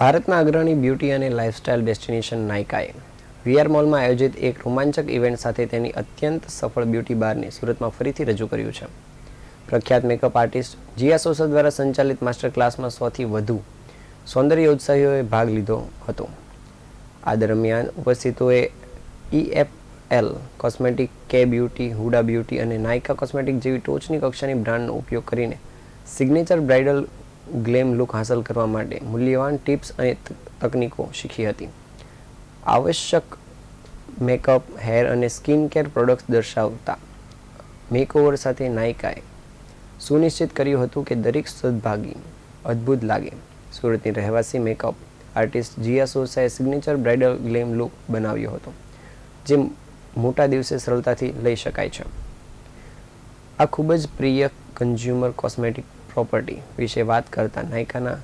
ભારતના અગ્રણી બ્યુટી અને લાઇફસ્ટાઇલ ડેસ્ટિનેશન નાયકાએ વીઆર મોલમાં આયોજિત એક રોમાંચક ઇવેન્ટ સાથે તેની અત્યંત સફળ બ્યુટી બારને સુરતમાં ફરીથી રજૂ કર્યું છે. પ્રખ્યાત મેકઅપ આર્ટિસ્ટ જીયા સોસા દ્વારા સંચાલિત માસ્ટર ક્લાસમાં સોથી વધુ સૌંદર્ય ઉત્સાહીઓએ ભાગ લીધો હતો. આ દરમિયાન ઉપસ્થિતોએ ઈએફએલ કોસ્મેટિક કે બ્યુટી હુડા બ્યુટી અને નાયકા કોસ્મેટિક જેવી ટોચની કક્ષાની બ્રાન્ડનો ઉપયોગ કરીને સિગ્નેચર બ્રાઇડલ ગ્લેમ લુક હાંસલ કરવા માટે મૂલ્યવાન ટિપ્સ અને તકનીકો શીખી હતી. આવશ્યક મેકઅપ, હેર અને સ્કિન કેર પ્રોડક્ટ્સ દર્શાવતા મેકઓવર સાથે નાયકાએ સુનિશ્ચિત કર્યું હતું કે દરેક સદભાગી અદ્ભુત લાગે. સુરતની રહેવાસી મેકઅપ આર્ટિસ્ટ જીયા સોસાએ સિગ્નેચર બ્રાઇડલ ગ્લેમ લુક બનાવ્યો હતો, જે મોટા દિવસે સરળતાથી લઈ શકાય છે. આ ખૂબ જ પ્રિય કન્ઝ્યુમર કોસ્મેટિક પ્રોપર્ટી વિશે વાત કરતા નાયકાના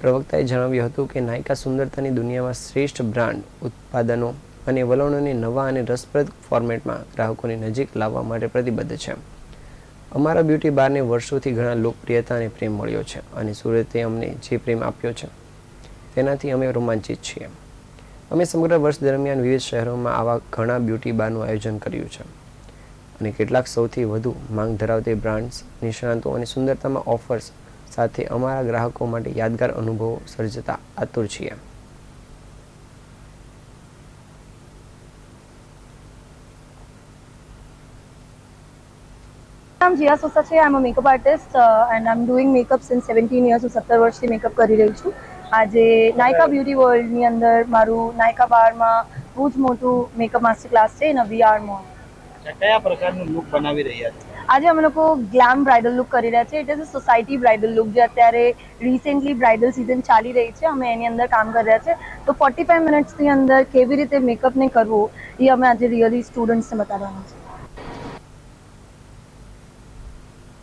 પ્રવક્તાએ જણાવ્યું હતું કે નાયકા સુંદરતાની દુનિયામાં શ્રેષ્ઠ બ્રાન્ડ, ઉત્પાદનો અને વલણોને નવા અને રસપ્રદ ફોર્મેટમાં ગ્રાહકોની નજીક લાવવા માટે પ્રતિબદ્ધ છે. અમારા બ્યુટી બારને વર્ષોથી ઘણા લોકપ્રિયતા અને પ્રેમ મળ્યો છે અને સુરતે અમને જે પ્રેમ આપ્યો છે, તેનાથી અમે રોમાંચિત છીએ. અમે સમગ્ર વર્ષ દરમિયાન વિવિધ શહેરોમાં આવા ઘણા બ્યુટી બારનું આયોજન કર્યું છે. અને કેટલાક સૌથી વધુ માંગ ધરાવતી બ્રાન્ડ્સ, નિષ્ણાતો અને સુંદરતામાં ઓફર્સ સાથે અમારા ગ્રાહકો માટે યાદગાર અનુભવો સર્જતા આતુર છીએ. નામ જીયા સોસા છે I am a makeup artist and I am doing makeup since seventeen years હું સત્તર વર્ષથી મેકઅપ કરી રહી છું. આજે નાયકા બ્યુટી વર્લ્ડની અંદર મારું નાયકા બારમાં બહુ જ મોટું મેકઅપ માસ્ટર ક્લાસ છે એના વીઆર મોલ કયા પ્રકારનું લુક બનાવી રહ્યા છો? આજે અમે લોકો ગ્લેમ બ્રાઇડલ લુક કરી રહ્યા છે. It is a society bridal look જે અત્યારે રિસેન્ટલી બ્રાઇડલ સિઝન ચાલી રહી છે. અમે એની અંદર કામ કરી રહ્યા છે. તો ફોર્ટી ફાઈવ મિનિટ્સની અંદર કેવી રીતે મેકઅપને કરવું એ અમે આજે રિયલી સ્ટુડન્ટ્સને બતાવવાના છે.